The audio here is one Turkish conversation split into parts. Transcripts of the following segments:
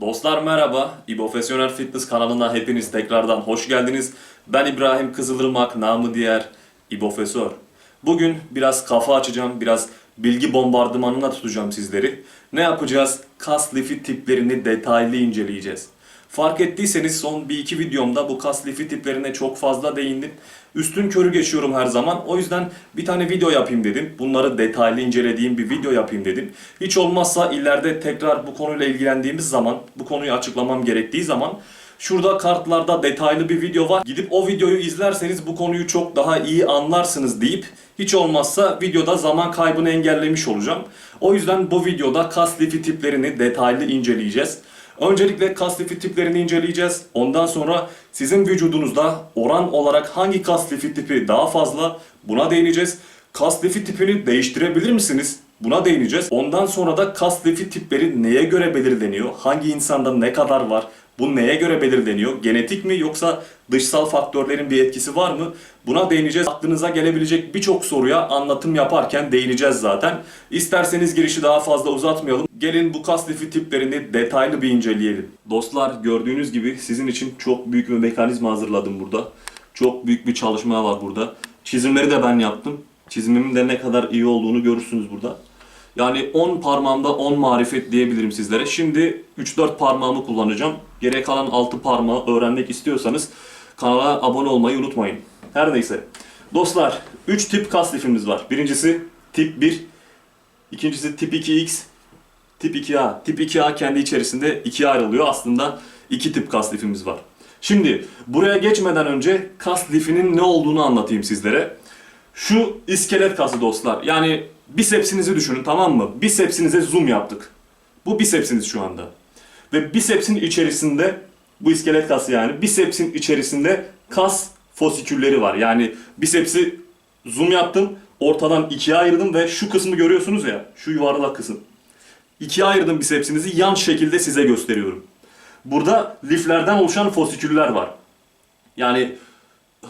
Dostlar merhaba, İbofesyonel Fitness kanalına hepiniz tekrardan hoş geldiniz. Ben İbrahim Kızılırmak, namı diğer İbofesör. Bugün biraz kafa açacağım, biraz bilgi bombardımanına tutacağım sizleri. Ne yapacağız? Kas lifi tiplerini detaylı inceleyeceğiz. Fark ettiyseniz son bir iki videomda bu kas lifi tiplerine çok fazla değindim. Üstün körü geçiyorum her zaman. O yüzden bir tane video yapayım dedim. Bunları detaylı incelediğim bir video yapayım dedim. Hiç olmazsa ileride tekrar bu konuyla ilgilendiğimiz zaman, bu konuyu açıklamam gerektiği zaman Şurada kartlarda detaylı bir video var. Gidip o videoyu izlerseniz bu konuyu çok daha iyi anlarsınız deyip hiç olmazsa videoda zaman kaybını engellemiş olacağım. O yüzden bu videoda kas lifi tiplerini detaylı inceleyeceğiz. Öncelikle kas lifi tiplerini inceleyeceğiz. Ondan sonra sizin vücudunuzda oran olarak hangi kas lifi tipi daha fazla buna değineceğiz. Kas lifi tipini değiştirebilir misiniz? Buna değineceğiz. Ondan sonra da kas lifi tipleri neye göre belirleniyor? Hangi insanda ne kadar var? Bu neye göre belirleniyor? Genetik mi yoksa dışsal faktörlerin bir etkisi var mı? Buna değineceğiz. Aklınıza gelebilecek birçok soruya anlatım yaparken değineceğiz zaten. İsterseniz girişi daha fazla uzatmayalım. Gelin bu kas lifi tiplerini detaylı bir inceleyelim. Dostlar gördüğünüz gibi sizin için çok büyük bir mekanizma hazırladım burada. Çok büyük bir çalışma var burada. Çizimleri de ben yaptım. Çizimimin de ne kadar iyi olduğunu görürsünüz burada. Yani 10 parmağımda 10 marifet diyebilirim sizlere. Şimdi 3-4 parmağımı kullanacağım. Geriye kalan 6 parmağı öğrenmek istiyorsanız kanala abone olmayı unutmayın. Her neyse. Dostlar 3 tip kas lifimiz var. Birincisi tip 1. İkincisi tip 2X. Tip 2A. Tip 2A kendi içerisinde ikiye ayrılıyor. Aslında iki tip kas lifimiz var. Şimdi buraya geçmeden önce kas lifinin ne olduğunu anlatayım sizlere. Şu iskelet kası dostlar. Yani bisepsinizi düşünün tamam mı? Bisepsinize zoom yaptık. Bu bisepsiniz şu anda. Ve bisepsin içerisinde bu iskelet kası yani bisepsin içerisinde kas fosikülleri var. Yani bisepsi zoom yaptım. Ortadan ikiye ayırdım ve şu kısmı görüyorsunuz ya. Şu yuvarlak kısım. İkiye ayırdım bisepsinizi yan şekilde size gösteriyorum. Burada liflerden oluşan fosiküller var. Yani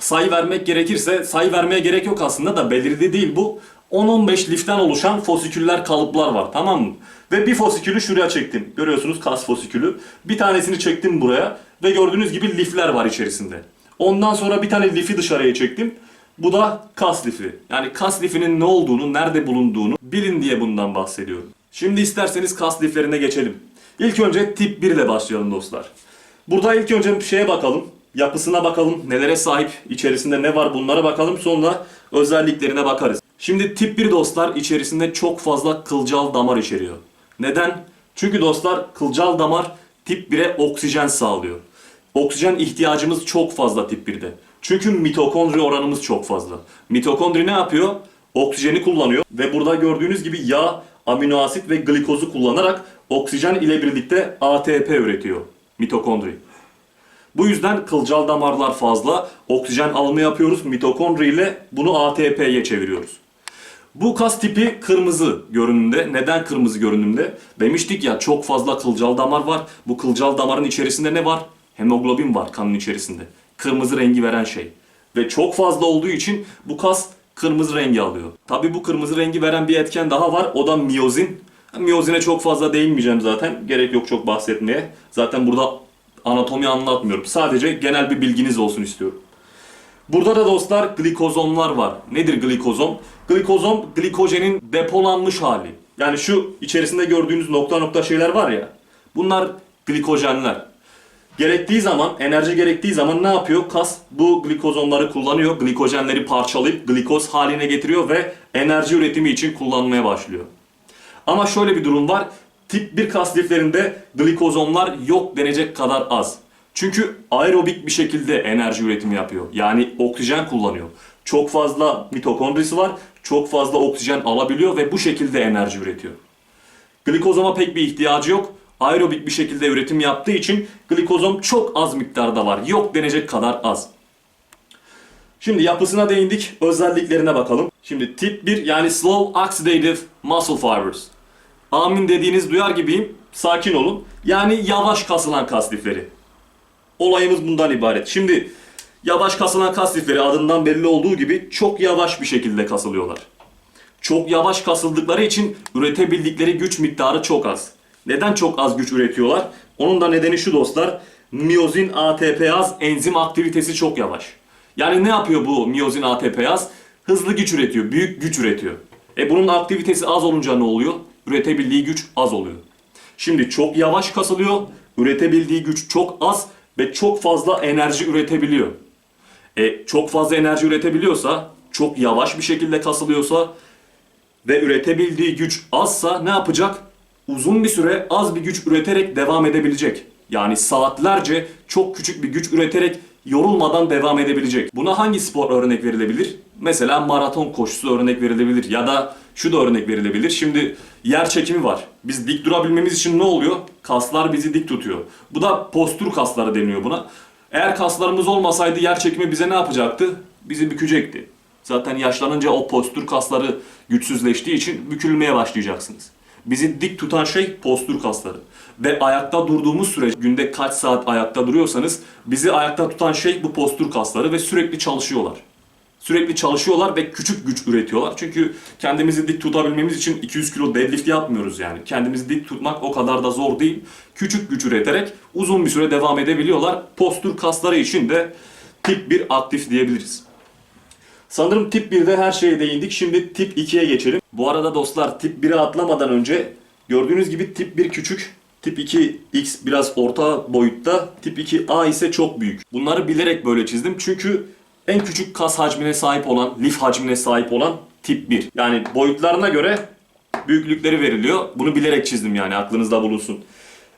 sayı vermek gerekirse sayı vermeye gerek yok aslında da belirli değil bu. 10-15 liften oluşan fosiküller kalıplar var tamam mı? Ve bir fosikülü şuraya çektim. Görüyorsunuz kas fosikülü. Bir tanesini çektim buraya ve gördüğünüz gibi lifler var içerisinde. Ondan sonra bir tane lifi dışarıya çektim. Bu da kas lifi. Yani kas lifinin ne olduğunu, nerede bulunduğunu bilin diye bundan bahsediyorum. Şimdi isterseniz kas liflerine geçelim. İlk önce tip 1 ile başlayalım dostlar. Burada ilk önce bir şeye bakalım. Yapısına bakalım. Nelere sahip, içerisinde ne var bunlara bakalım. Sonra özelliklerine bakarız. Şimdi tip 1 dostlar içerisinde çok fazla kılcal damar içeriyor. Neden? Çünkü dostlar kılcal damar tip 1'e oksijen sağlıyor. Oksijen ihtiyacımız çok fazla tip 1'de. Çünkü mitokondri oranımız çok fazla. Mitokondri ne yapıyor? Oksijeni kullanıyor ve burada gördüğünüz gibi yağ, amino asit ve glikozu kullanarak oksijen ile birlikte ATP üretiyor mitokondri. Bu yüzden kılcal damarlar fazla, oksijen alımı yapıyoruz. Mitokondri ile bunu ATP'ye çeviriyoruz. Bu kas tipi kırmızı görünümde. Neden kırmızı görünümde? Demiştik ya çok fazla kılcal damar var. Bu kılcal damarın içerisinde ne var? Hemoglobin var kanın içerisinde. Kırmızı rengi veren şey. Ve çok fazla olduğu için bu kas kırmızı rengi alıyor. Tabi bu kırmızı rengi veren bir etken daha var. O da miyozin. Miyozine çok fazla değinmeyeceğim zaten. Gerek yok çok bahsetmeye. Zaten burada anatomi anlatmıyorum. Sadece genel bir bilginiz olsun istiyorum. Burada da dostlar glikozomlar var. Nedir glikozom? Glikozom glikojenin depolanmış hali. Yani şu içerisinde gördüğünüz nokta nokta şeyler var ya. Bunlar glikojenler. Gerektiği zaman, enerji gerektiği zaman ne yapıyor? Kas bu glikozomları kullanıyor. Glikojenleri parçalayıp glikoz haline getiriyor ve enerji üretimi için kullanmaya başlıyor. Ama şöyle bir durum var. Tip 1 kas liflerinde glikozomlar yok denecek kadar az. Çünkü aerobik bir şekilde enerji üretimi yapıyor. Yani oksijen kullanıyor. Çok fazla mitokondrisi var. Çok fazla oksijen alabiliyor ve bu şekilde enerji üretiyor. Glikozoma pek bir ihtiyacı yok. Aerobik bir şekilde üretim yaptığı için glikozom çok az miktarda var. Yok denecek kadar az. Şimdi yapısına değindik, özelliklerine bakalım. Şimdi tip 1 yani slow oxidative muscle fibers. Amin dediğiniz duyar gibiyim. Sakin olun. Yani yavaş kasılan kas lifleri. Olayımız bundan ibaret. Şimdi yavaş kasılan kas lifleri adından belli olduğu gibi çok yavaş bir şekilde kasılıyorlar. Çok yavaş kasıldıkları için üretebildikleri güç miktarı çok az. Neden çok az güç üretiyorlar? Onun da nedeni şu dostlar. Miyozin ATPaz enzim aktivitesi çok yavaş. Yani ne yapıyor bu miyozin ATPaz? Hızlı güç üretiyor, büyük güç üretiyor. E bunun aktivitesi az olunca ne oluyor? Üretebildiği güç az oluyor. Şimdi çok yavaş kasılıyor, üretebildiği güç çok az ve çok fazla enerji üretebiliyor. E, çok fazla enerji üretebiliyorsa, çok yavaş bir şekilde kasılıyorsa ve üretebildiği güç azsa ne yapacak? Uzun bir süre az bir güç üreterek devam edebilecek. Yani saatlerce çok küçük bir güç üreterek yorulmadan devam edebilecek. Buna hangi spor örnek verilebilir? Mesela maraton koşusu örnek verilebilir ya da şu da örnek verilebilir. Şimdi yer çekimi var. Biz dik durabilmemiz için ne oluyor? Kaslar bizi dik tutuyor. Bu da postür kasları deniyor buna. Eğer kaslarımız olmasaydı yer çekimi bize ne yapacaktı? Bizi bükecekti. Zaten yaşlanınca o postür kasları güçsüzleştiği için bükülmeye başlayacaksınız. Bizi dik tutan şey postür kasları. Ve ayakta durduğumuz sürece günde kaç saat ayakta duruyorsanız bizi ayakta tutan şey bu postür kasları ve sürekli çalışıyorlar. Sürekli çalışıyorlar ve küçük güç üretiyorlar. Çünkü kendimizi dik tutabilmemiz için 200 kilo deadlift yapmıyoruz yani. Kendimizi dik tutmak o kadar da zor değil. Küçük güç üreterek uzun bir süre devam edebiliyorlar. Postür kasları için de tip 1 aktif diyebiliriz. Sanırım tip 1'de her şeye değindik. Şimdi tip 2'ye geçelim. Bu arada dostlar tip 1'e atlamadan önce gördüğünüz gibi tip 1 küçük, tip 2 X biraz orta boyutta, tip 2 A ise çok büyük. Bunları bilerek böyle çizdim çünkü en küçük kas hacmine sahip olan, lif hacmine sahip olan tip 1. Yani boyutlarına göre büyüklükleri veriliyor. Bunu bilerek çizdim yani aklınızda bulunsun.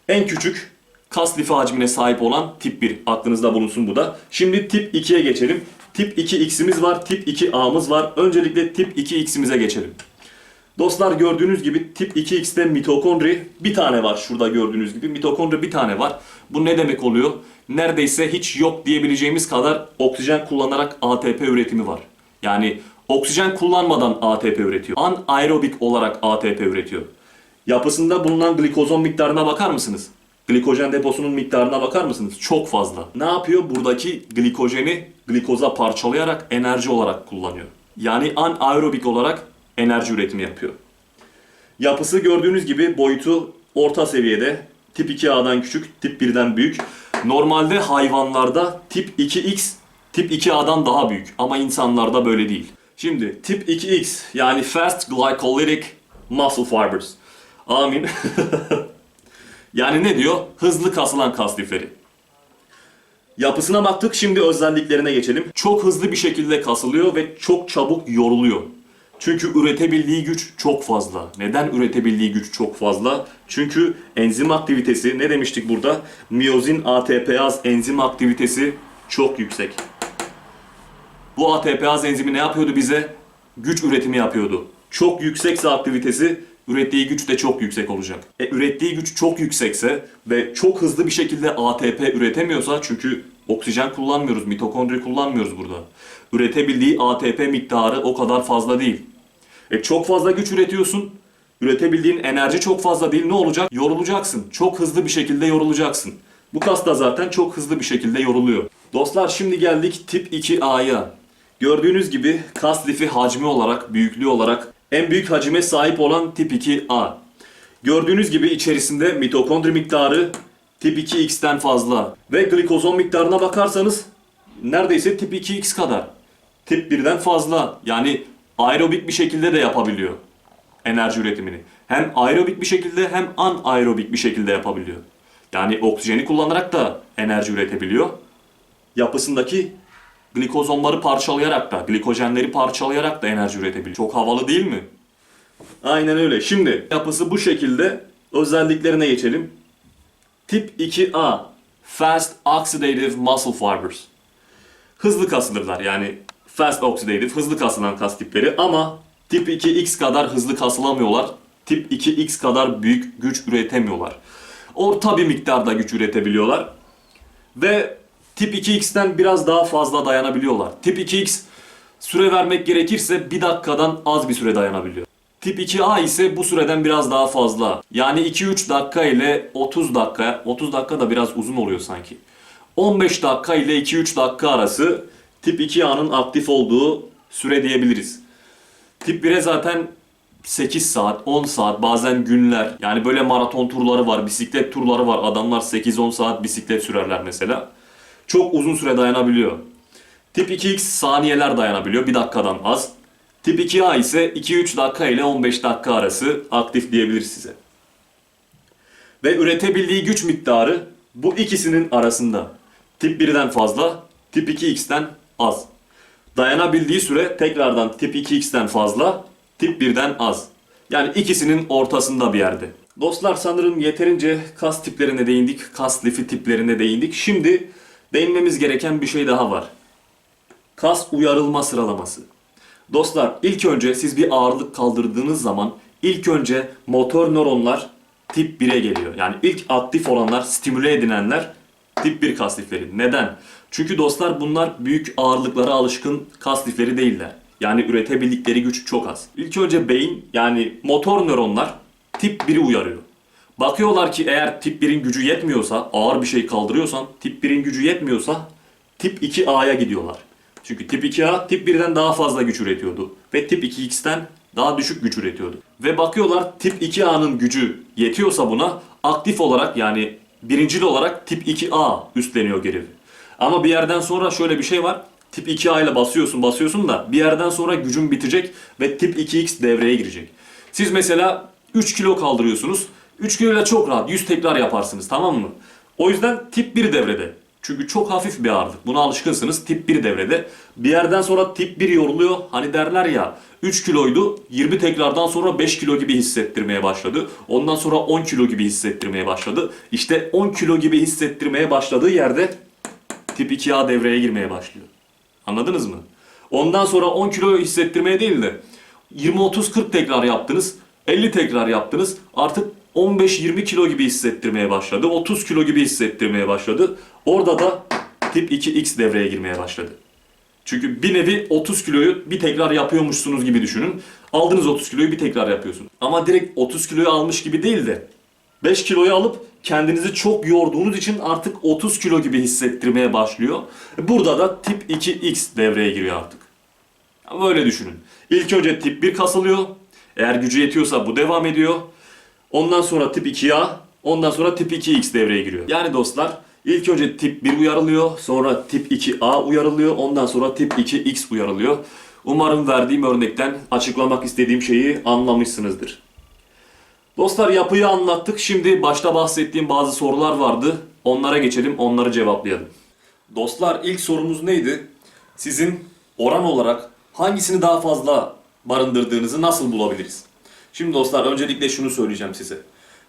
En küçük kas lifi hacmine sahip olan tip 1. Aklınızda bulunsun bu da. Şimdi tip 2'ye geçelim. Tip 2X'imiz var, tip 2A'mız var. Öncelikle tip 2X'imize geçelim. Dostlar gördüğünüz gibi tip 2X'te mitokondri bir tane var şurada gördüğünüz gibi. Mitokondri bir tane var. Bu ne demek oluyor? Neredeyse hiç yok diyebileceğimiz kadar oksijen kullanarak ATP üretimi var. Yani oksijen kullanmadan ATP üretiyor. Anaerobik olarak ATP üretiyor. Yapısında bulunan glikozon miktarına bakar mısınız? Glikojen deposunun miktarına bakar mısınız? Çok fazla. Ne yapıyor? Buradaki glikojeni glikoza parçalayarak enerji olarak kullanıyor. Yani anaerobik olarak enerji üretimi yapıyor. Yapısı gördüğünüz gibi boyutu orta seviyede. Tip 2A'dan küçük, tip 1'den büyük. Normalde hayvanlarda tip 2X tip 2A'dan daha büyük ama insanlarda böyle değil. Şimdi tip 2X yani Fast Glycolytic Muscle Fibers. Amin. yani ne diyor? Hızlı kasılan kas lifleri. Yapısına baktık şimdi özelliklerine geçelim. Çok hızlı bir şekilde kasılıyor ve çok çabuk yoruluyor. Çünkü üretebildiği güç çok fazla. Neden üretebildiği güç çok fazla? Çünkü enzim aktivitesi ne demiştik burada? Miyozin ATPaz enzim aktivitesi çok yüksek. Bu ATPaz enzimi ne yapıyordu bize? Güç üretimi yapıyordu. Çok yüksekse aktivitesi ürettiği güç de çok yüksek olacak. E, ürettiği güç çok yüksekse ve çok hızlı bir şekilde ATP üretemiyorsa çünkü oksijen kullanmıyoruz, mitokondri kullanmıyoruz burada. Üretebildiği ATP miktarı o kadar fazla değil. E, çok fazla güç üretiyorsun. Üretebildiğin enerji çok fazla değil. Ne olacak? Yorulacaksın. Çok hızlı bir şekilde yorulacaksın. Bu kas da zaten çok hızlı bir şekilde yoruluyor. Dostlar şimdi geldik tip 2A'ya. Gördüğünüz gibi kas lifi hacmi olarak, büyüklüğü olarak en büyük hacime sahip olan tip 2A. Gördüğünüz gibi içerisinde mitokondri miktarı tip 2X'ten fazla. Ve glikozon miktarına bakarsanız neredeyse tip 2X kadar. Tip 1'den fazla. Yani aerobik bir şekilde de yapabiliyor enerji üretimini. Hem aerobik bir şekilde hem anaerobik bir şekilde yapabiliyor. Yani oksijeni kullanarak da enerji üretebiliyor. Yapısındaki glikozonları parçalayarak da, glikojenleri parçalayarak da enerji üretebiliyor. Çok havalı değil mi? Aynen öyle. Şimdi yapısı bu şekilde. Özelliklerine geçelim. Tip 2A Fast Oxidative Muscle Fibers. Hızlı kasılırlar yani fast oxidative, hızlı kasılan kas tipleri ama tip 2X kadar hızlı kasılamıyorlar. Tip 2X kadar büyük güç üretemiyorlar. Orta bir miktarda güç üretebiliyorlar. Ve tip 2X'ten biraz daha fazla dayanabiliyorlar. Tip 2X süre vermek gerekirse 1 dakikadan az bir süre dayanabiliyor. Tip 2A ise bu süreden biraz daha fazla. Yani 2-3 dakika ile 30 dakika, 30 dakika da biraz uzun oluyor sanki. 15 dakika ile 2-3 dakika arası tip 2A'nın aktif olduğu süre diyebiliriz. Tip 1'e zaten 8 saat, 10 saat, bazen günler. Yani böyle maraton turları var, bisiklet turları var. Adamlar 8-10 saat bisiklet sürerler mesela. Çok uzun süre dayanabiliyor. Tip 2X saniyeler dayanabiliyor, 1 dakikadan az. Tip 2A ise 2-3 dakika ile 15 dakika arası aktif diyebilir size. Ve üretebildiği güç miktarı bu ikisinin arasında. Tip 1'den fazla, tip 2X'ten az. Dayanabildiği süre tekrardan tip 2X'ten fazla, tip 1'den az. Yani ikisinin ortasında bir yerde. Dostlar sanırım yeterince kas tiplerine değindik, kas lifi tiplerine değindik. Şimdi değinmemiz gereken bir şey daha var. Kas uyarılma sıralaması. Dostlar ilk önce siz bir ağırlık kaldırdığınız zaman ilk önce motor nöronlar tip 1'e geliyor. Yani ilk aktif olanlar, stimüle edilenler tip 1 kas lifleri. Neden? Çünkü dostlar bunlar büyük ağırlıklara alışkın kas lifleri değiller. Yani üretebildikleri güç çok az. İlk önce beyin yani motor nöronlar tip 1'i uyarıyor. Bakıyorlar ki eğer tip 1'in gücü yetmiyorsa, ağır bir şey kaldırıyorsan, tip 1'in gücü yetmiyorsa tip 2A'ya gidiyorlar. Çünkü tip 2A tip 1'den daha fazla güç üretiyordu ve tip 2X'ten daha düşük güç üretiyordu. Ve bakıyorlar tip 2A'nın gücü yetiyorsa buna aktif olarak yani birincil olarak tip 2A üstleniyor görevi. Ama bir yerden sonra şöyle bir şey var. Tip 2A ile basıyorsun basıyorsun da bir yerden sonra gücün bitecek ve tip 2X devreye girecek. Siz mesela 3 kilo kaldırıyorsunuz. 3 kilo ile çok rahat 100 tekrar yaparsınız tamam mı? O yüzden tip 1 devrede. Çünkü çok hafif bir ağırlık. Buna alışkınsınız. Tip 1 devrede. Bir yerden sonra tip 1 yoruluyor. Hani derler ya 3 kiloydu. 20 tekrardan sonra 5 kilo gibi hissettirmeye başladı. Ondan sonra 10 kilo gibi hissettirmeye başladı. İşte 10 kilo gibi hissettirmeye başladığı yerde tip 2A devreye girmeye başlıyor. Anladınız mı? Ondan sonra 10 kilo hissettirmeye değil de 20-30-40 tekrar yaptınız. 50 tekrar yaptınız. Artık 15-20 kilo gibi hissettirmeye başladı. 30 kilo gibi hissettirmeye başladı. Orada da tip 2X devreye girmeye başladı. Çünkü bir nevi 30 kiloyu bir tekrar yapıyormuşsunuz gibi düşünün. Aldınız 30 kiloyu bir tekrar yapıyorsunuz. Ama direkt 30 kiloyu almış gibi değil de 5 kiloyu alıp kendinizi çok yorduğunuz için artık 30 kilo gibi hissettirmeye başlıyor. Burada da tip 2X devreye giriyor artık. Böyle düşünün. İlk önce tip 1 kasılıyor. Eğer gücü yetiyorsa bu devam ediyor. Ondan sonra tip 2A, ondan sonra tip 2X devreye giriyor. Yani dostlar ilk önce tip 1 uyarılıyor, sonra tip 2A uyarılıyor, ondan sonra tip 2X uyarılıyor. Umarım verdiğim örnekten açıklamak istediğim şeyi anlamışsınızdır. Dostlar yapıyı anlattık. Şimdi başta bahsettiğim bazı sorular vardı. Onlara geçelim, onları cevaplayalım. Dostlar ilk sorumuz neydi? Sizin oran olarak hangisini daha fazla barındırdığınızı nasıl bulabiliriz? Şimdi dostlar öncelikle şunu söyleyeceğim size.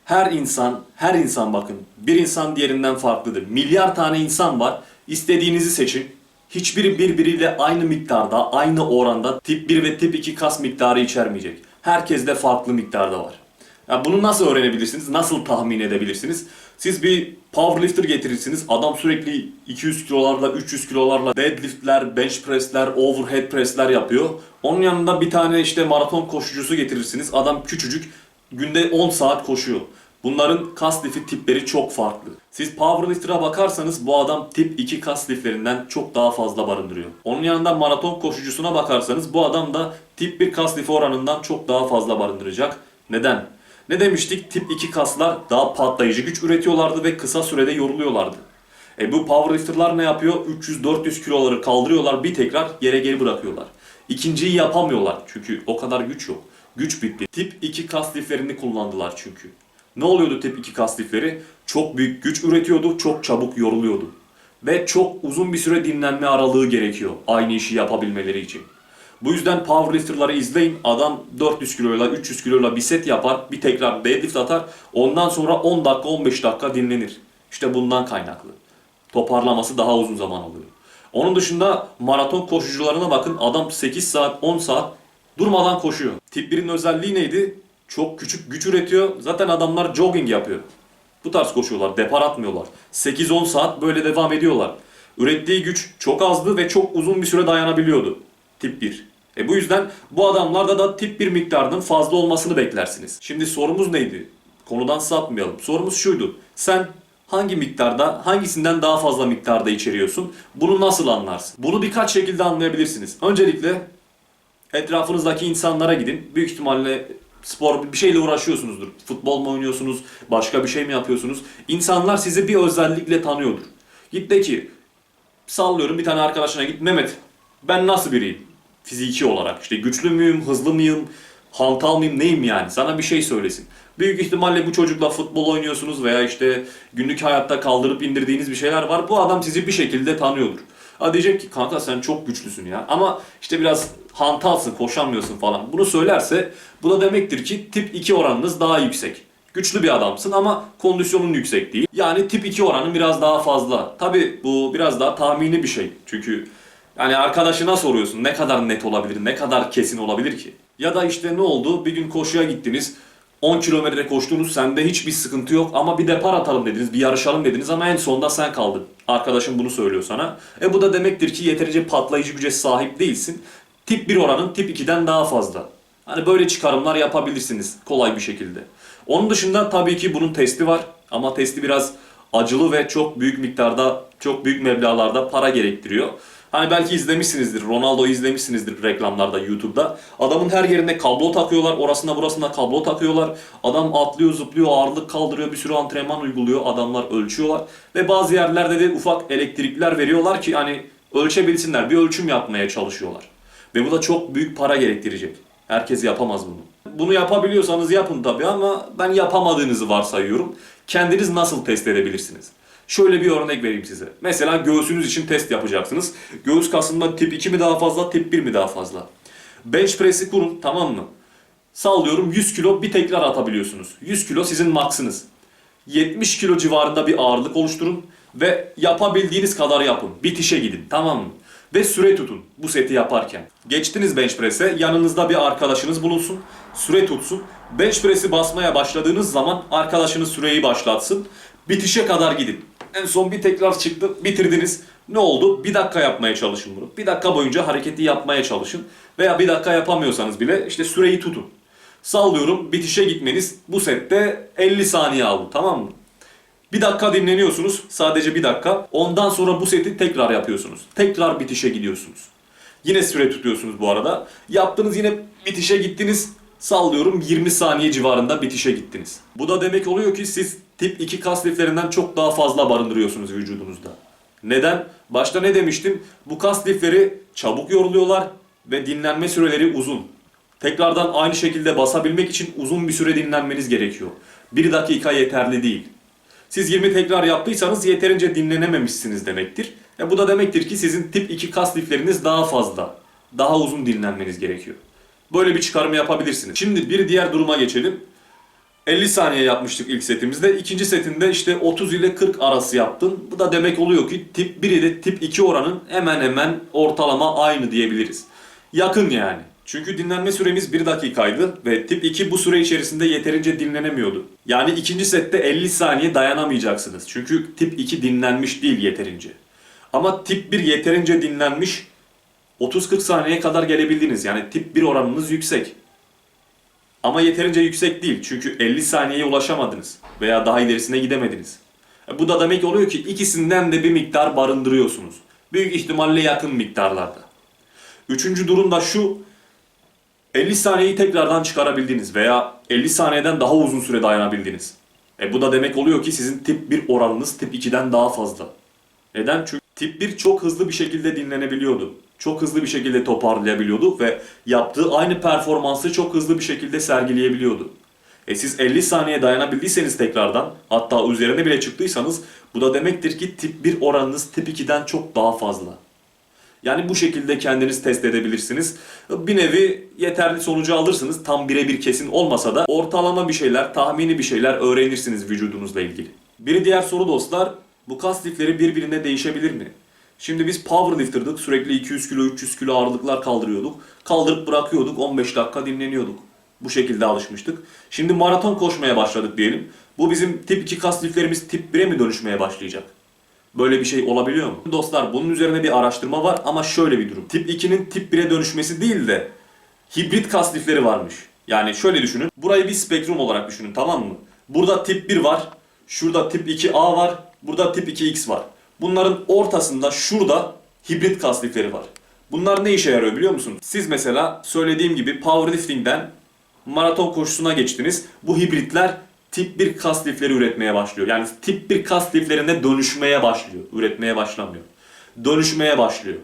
Her insan, her insan bakın bir insan diğerinden farklıdır. Milyar tane insan var. İstediğinizi seçin. Hiçbiri birbiriyle aynı miktarda, aynı oranda tip 1 ve tip 2 kas miktarı içermeyecek. Herkes de farklı miktarda var. Ya bunu nasıl öğrenebilirsiniz? Nasıl tahmin edebilirsiniz? Siz bir powerlifter getirirsiniz. Adam sürekli 200 kilolarla, 300 kilolarla deadliftler, bench pressler, overhead pressler yapıyor. Onun yanında bir tane işte maraton koşucusu getirirsiniz. Adam küçücük günde 10 saat koşuyor. Bunların kas lifi tipleri çok farklı. Siz powerlifter'a bakarsanız bu adam tip 2 kas liflerinden çok daha fazla barındırıyor. Onun yanında maraton koşucusuna bakarsanız bu adam da tip 1 kas lifi oranından çok daha fazla barındıracak. Neden? Ne demiştik? Tip 2 kaslar daha patlayıcı güç üretiyorlardı ve kısa sürede yoruluyorlardı. E bu powerlifter'lar ne yapıyor? 300-400 kiloları kaldırıyorlar bir tekrar yere geri bırakıyorlar. İkinciyi yapamıyorlar çünkü o kadar güç yok. Güç bitti. Tip 2 kas liflerini kullandılar çünkü. Ne oluyordu tip 2 kas lifleri? Çok büyük güç üretiyordu, çok çabuk yoruluyordu. Ve çok uzun bir süre dinlenme aralığı gerekiyor aynı işi yapabilmeleri için. Bu yüzden powerlifter'ları izleyin. Adam 400 kiloyla 300 kiloyla bir set yapar. Bir tekrar deadlift atar. Ondan sonra 10 dakika 15 dakika dinlenir. İşte bundan kaynaklı. Toparlaması daha uzun zaman alıyor. Onun dışında maraton koşucularına bakın. Adam 8 saat 10 saat durmadan koşuyor. Tip 1'in özelliği neydi? Çok küçük güç üretiyor. Zaten adamlar jogging yapıyor. Bu tarz koşuyorlar. Depar atmıyorlar. 8-10 saat böyle devam ediyorlar. Ürettiği güç çok azdı ve çok uzun bir süre dayanabiliyordu. Tip 1. E bu yüzden bu adamlarda da tip 1 miktarının fazla olmasını beklersiniz. Şimdi sorumuz neydi? Konudan sapmayalım. Sorumuz şuydu. Sen hangi miktarda, hangisinden daha fazla miktarda içeriyorsun? Bunu nasıl anlarsın? Bunu birkaç şekilde anlayabilirsiniz. Öncelikle etrafınızdaki insanlara gidin. Büyük ihtimalle spor bir şeyle uğraşıyorsunuzdur. Futbol mu oynuyorsunuz, başka bir şey mi yapıyorsunuz? İnsanlar sizi bir özellikle tanıyordur. Git de ki sallıyorum bir tane arkadaşına git Mehmet ben nasıl biriyim? Fiziki olarak işte güçlü müyüm, hızlı mıyım, hantal mıyım, neyim yani? Sana bir şey söylesin. Büyük ihtimalle bu çocukla futbol oynuyorsunuz veya işte günlük hayatta kaldırıp indirdiğiniz bir şeyler var. Bu adam sizi bir şekilde tanıyordur. Ha diyecek ki kanka sen çok güçlüsün ya ama işte biraz hantalsın, koşamıyorsun falan. Bunu söylerse bu da demektir ki tip 2 oranınız daha yüksek. Güçlü bir adamsın ama kondisyonun yüksek değil. Yani tip 2 oranın biraz daha fazla. Tabi bu biraz daha tahmini bir şey. Çünkü yani arkadaşına soruyorsun ne kadar net olabilir, ne kadar kesin olabilir ki? Ya da işte ne oldu? Bir gün koşuya gittiniz. 10 kilometre koştunuz sende hiçbir sıkıntı yok ama bir depar atalım dediniz, bir yarışalım dediniz ama en sonunda sen kaldın. Arkadaşın bunu söylüyor sana. E bu da demektir ki yeterince patlayıcı güce sahip değilsin. Tip 1 oranın tip 2'den daha fazla. Hani böyle çıkarımlar yapabilirsiniz kolay bir şekilde. Onun dışında tabii ki bunun testi var ama testi biraz acılı ve çok büyük miktarda, çok büyük meblağlarda para gerektiriyor. Hani belki izlemişsinizdir, Ronaldo izlemişsinizdir reklamlarda, YouTube'da. Adamın her yerine kablo takıyorlar, orasına burasına kablo takıyorlar. Adam atlıyor, zıplıyor, ağırlık kaldırıyor, bir sürü antrenman uyguluyor. Adamlar ölçüyorlar. Ve bazı yerlerde de ufak elektrikler veriyorlar ki hani ölçebilsinler, bir ölçüm yapmaya çalışıyorlar. Ve bu da çok büyük para gerektirecek. Herkes yapamaz bunu. Bunu yapabiliyorsanız yapın tabii ama ben yapamadığınızı varsayıyorum. Kendiniz nasıl test edebilirsiniz? Şöyle bir örnek vereyim size. Mesela göğsünüz için test yapacaksınız. Göğüs kasında tip 2 mi daha fazla, tip 1 mi daha fazla? Bench press'i kurun tamam mı? Sallıyorum 100 kilo bir tekrar atabiliyorsunuz. 100 kilo sizin maksınız. 70 kilo civarında bir ağırlık oluşturun ve yapabildiğiniz kadar yapın. Bitişe gidin tamam mı? Ve süre tutun bu seti yaparken. Geçtiniz bench press'e yanınızda bir arkadaşınız bulunsun. Süre tutsun. Bench press'i basmaya başladığınız zaman arkadaşınız süreyi başlatsın. Bitişe kadar gidin. En son bir tekrar çıktı bitirdiniz. Ne oldu? Bir dakika yapmaya çalışın bunu. Bir dakika boyunca hareketi yapmaya çalışın. Veya bir dakika yapamıyorsanız bile işte süreyi tutun. Sallıyorum bitişe gitmeniz bu sette 50 saniye aldı tamam mı? Bir dakika dinleniyorsunuz. Sadece bir dakika. Ondan sonra bu seti tekrar yapıyorsunuz. Tekrar bitişe gidiyorsunuz. Yine süre tutuyorsunuz bu arada. Yaptınız yine bitişe gittiniz. Sallıyorum 20 saniye civarında bitişe gittiniz. Bu da demek oluyor ki siz tip 2 kas liflerinden çok daha fazla barındırıyorsunuz vücudunuzda. Neden? Başta ne demiştim? Bu kas lifleri çabuk yoruluyorlar ve dinlenme süreleri uzun. Tekrardan aynı şekilde basabilmek için uzun bir süre dinlenmeniz gerekiyor. 1 dakika yeterli değil. Siz 20 tekrar yaptıysanız yeterince dinlenememişsiniz demektir. E bu da demektir ki sizin tip 2 kas lifleriniz daha fazla. Daha uzun dinlenmeniz gerekiyor. Böyle bir çıkarım yapabilirsiniz. Şimdi bir diğer duruma geçelim. 50 saniye yapmıştık ilk setimizde. İkinci setinde işte 30 ile 40 arası yaptın. Bu da demek oluyor ki tip 1 ile tip 2 oranın hemen hemen ortalama aynı diyebiliriz. Yakın yani. Çünkü dinlenme süremiz 1 dakikaydı ve tip 2 bu süre içerisinde yeterince dinlenemiyordu. Yani ikinci sette 50 saniye dayanamayacaksınız. Çünkü tip 2 dinlenmiş değil yeterince. Ama tip 1 yeterince dinlenmiş 30-40 saniyeye kadar gelebildiniz. Yani tip 1 oranınız yüksek. Ama yeterince yüksek değil. Çünkü 50 saniyeye ulaşamadınız. Veya daha ilerisine gidemediniz. E Bu da demek oluyor ki ikisinden de bir miktar barındırıyorsunuz. Büyük ihtimalle yakın miktarlarda. Üçüncü durum da şu. 50 saniyeyi tekrardan çıkarabildiniz veya 50 saniyeden daha uzun süre dayanabildiniz. E bu da demek oluyor ki sizin tip 1 oranınız tip 2'den daha fazla. Neden? Çünkü tip 1 çok hızlı bir şekilde dinlenebiliyordu. Çok hızlı bir şekilde toparlayabiliyordu ve yaptığı aynı performansı çok hızlı bir şekilde sergileyebiliyordu. E siz 50 saniye dayanabildiyseniz tekrardan hatta üzerine bile çıktıysanız bu da demektir ki tip 1 oranınız tip 2'den çok daha fazla. Yani bu şekilde kendiniz test edebilirsiniz. Bir nevi yeterli sonucu alırsınız. Tam birebir kesin olmasa da ortalama bir şeyler, tahmini bir şeyler öğrenirsiniz vücudunuzla ilgili. Bir diğer soru dostlar, bu kas lifleri birbirine değişebilir mi? Şimdi biz powerlifter'dık. Sürekli 200 kilo, 300 kilo ağırlıklar kaldırıyorduk. Kaldırıp bırakıyorduk. 15 dakika dinleniyorduk. Bu şekilde alışmıştık. Şimdi maraton koşmaya başladık diyelim. Bu bizim tip 2 kas liflerimiz tip 1'e mi dönüşmeye başlayacak? Böyle bir şey olabiliyor mu? Dostlar bunun üzerine bir araştırma var ama şöyle bir durum. Tip 2'nin tip 1'e dönüşmesi değil de hibrit kas lifleri varmış. Yani şöyle düşünün. Burayı bir spektrum olarak düşünün tamam mı? Burada tip 1 var. Şurada tip 2A var. Burada tip 2X var. Bunların ortasında şurada hibrit kas lifleri var. Bunlar ne işe yarıyor biliyor musunuz? Siz mesela söylediğim gibi powerlifting'den maraton koşusuna geçtiniz. Bu hibritler tip 1 kas lifleri üretmeye başlıyor. Yani tip 1 kas liflerine dönüşmeye başlıyor. Üretmeye başlamıyor. Dönüşmeye başlıyor.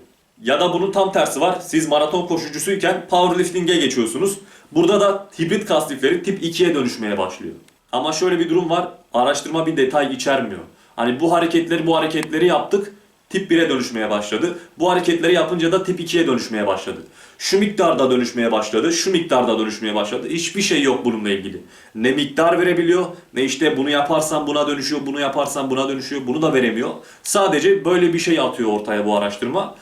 Ya da bunun tam tersi var. Siz maraton koşucusuyken powerlifting'e geçiyorsunuz. Burada da hibrit kas lifleri tip 2'ye dönüşmeye başlıyor. Ama şöyle bir durum var. Araştırma bir detay içermiyor. Hani bu hareketleri bu hareketleri yaptık. Tip 1'e dönüşmeye başladı. Bu hareketleri yapınca da tip 2'ye dönüşmeye başladı. Şu miktarda dönüşmeye başladı, şu miktarda dönüşmeye başladı. Hiçbir şey yok bununla ilgili. Ne miktar verebiliyor, ne işte bunu yaparsan buna dönüşüyor, bunu yaparsan buna dönüşüyor, bunu da veremiyor. Sadece böyle bir şey atıyor ortaya bu araştırma.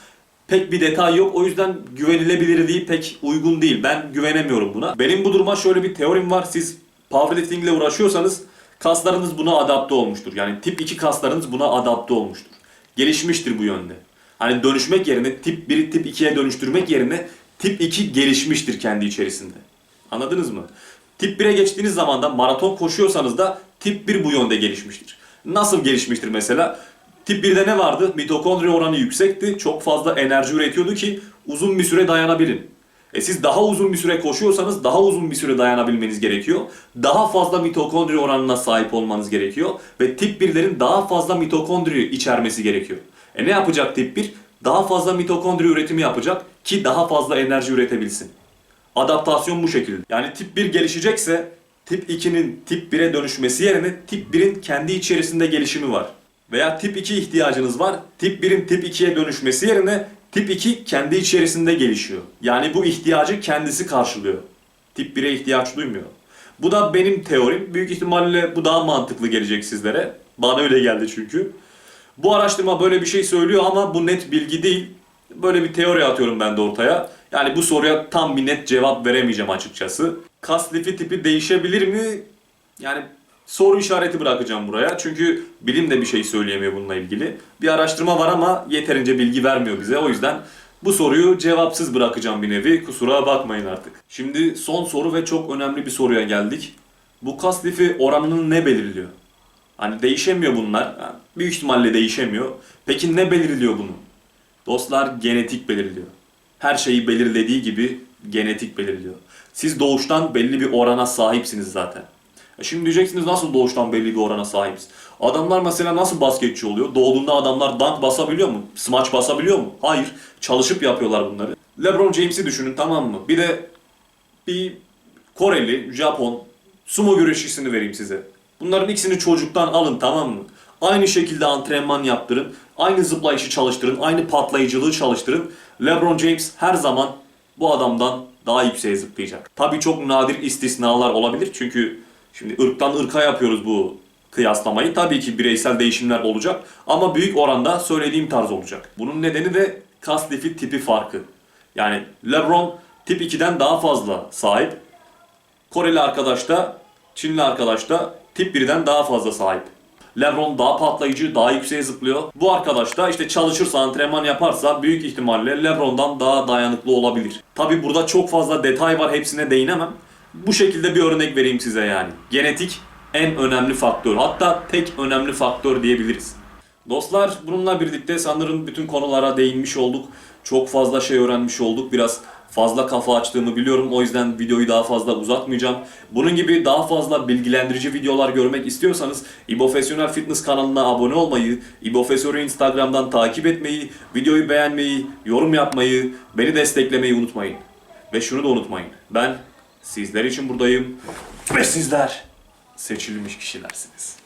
Pek bir detay yok. O yüzden güvenilebilir değil, pek uygun değil. Ben güvenemiyorum buna. Benim bu duruma şöyle bir teorim var. Siz powerlifting ile uğraşıyorsanız kaslarınız buna adapte olmuştur. Yani tip 2 kaslarınız buna adapte olmuştur. Gelişmiştir bu yönde. Hani dönüşmek yerine tip 1'i tip 2'ye dönüştürmek yerine tip 2 gelişmiştir kendi içerisinde. Anladınız mı? Tip 1'e geçtiğiniz zaman da maraton koşuyorsanız da tip 1 bu yönde gelişmiştir. Nasıl gelişmiştir mesela? Tip 1'de ne vardı? Mitokondri oranı yüksekti. Çok fazla enerji üretiyordu ki uzun bir süre dayanabilin. E siz daha uzun bir süre koşuyorsanız daha uzun bir süre dayanabilmeniz gerekiyor. Daha fazla mitokondri oranına sahip olmanız gerekiyor. Ve tip 1'lerin daha fazla mitokondri içermesi gerekiyor. E ne yapacak tip 1? Daha fazla mitokondri üretimi yapacak ki daha fazla enerji üretebilsin. Adaptasyon bu şekilde. Yani tip 1 gelişecekse tip 2'nin tip 1'e dönüşmesi yerine tip 1'in kendi içerisinde gelişimi var. Veya tip 2 ihtiyacınız var. Tip 1'in tip 2'ye dönüşmesi yerine tip 2 kendi içerisinde gelişiyor. Yani bu ihtiyacı kendisi karşılıyor. Tip 1'e ihtiyaç duymuyor. Bu da benim teorim. Büyük ihtimalle bu daha mantıklı gelecek sizlere. Bana öyle geldi çünkü. Bu araştırma böyle bir şey söylüyor ama bu net bilgi değil. Böyle bir teori atıyorum ben de ortaya. Yani bu soruya tam bir net cevap veremeyeceğim açıkçası. Kas lifi tipi değişebilir mi? Yani soru işareti bırakacağım buraya. Çünkü bilim de bir şey söyleyemiyor bununla ilgili. Bir araştırma var ama yeterince bilgi vermiyor bize. O yüzden bu soruyu cevapsız bırakacağım bir nevi. Kusura bakmayın artık. Şimdi son soru ve çok önemli bir soruya geldik. Bu kas lifi oranını ne belirliyor? Hani değişemiyor bunlar. Yani büyük ihtimalle değişemiyor. Peki ne belirliyor bunu? Dostlar genetik belirliyor. Her şeyi belirlediği gibi genetik belirliyor. Siz doğuştan belli bir orana sahipsiniz zaten. E Şimdi diyeceksiniz nasıl doğuştan belli bir orana sahibiz? Adamlar mesela nasıl basketçi oluyor? Doğduğunda adamlar dunk basabiliyor mu? Smaç basabiliyor mu? Hayır. Çalışıp yapıyorlar bunları. LeBron James'i düşünün tamam mı? Bir de bir Koreli, Japon, sumo güreşçisini vereyim size. Bunların ikisini çocuktan alın tamam mı? Aynı şekilde antrenman yaptırın, aynı zıplayışı çalıştırın, aynı patlayıcılığı çalıştırın. LeBron James her zaman bu adamdan daha yükseğe zıplayacak. Tabii çok nadir istisnalar olabilir çünkü şimdi ırktan ırka yapıyoruz bu kıyaslamayı. Tabii ki bireysel değişimler olacak ama büyük oranda söylediğim tarz olacak. Bunun nedeni de kas lifi tipi farkı. Yani LeBron tip 2'den daha fazla sahip. Koreli arkadaş da, Çinli arkadaş da tip 1'den daha fazla sahip. LeBron daha patlayıcı, daha yükseğe zıplıyor. Bu arkadaş da işte çalışırsa, antrenman yaparsa büyük ihtimalle LeBron'dan daha dayanıklı olabilir. Tabi burada çok fazla detay var, hepsine değinemem. Bu şekilde bir örnek vereyim size yani. Genetik en önemli faktör. Hatta tek önemli faktör diyebiliriz. Dostlar bununla birlikte sanırım bütün konulara değinmiş olduk. Çok fazla şey öğrenmiş olduk. Biraz fazla kafa açtığımı biliyorum. O yüzden videoyu daha fazla uzatmayacağım. Bunun gibi daha fazla bilgilendirici videolar görmek istiyorsanız İbofesyonel Fitness kanalına abone olmayı, İbofesör'ü Instagram'dan takip etmeyi, videoyu beğenmeyi, yorum yapmayı, beni desteklemeyi unutmayın. Ve şunu da unutmayın. Ben sizler için buradayım ve sizler seçilmiş kişilersiniz.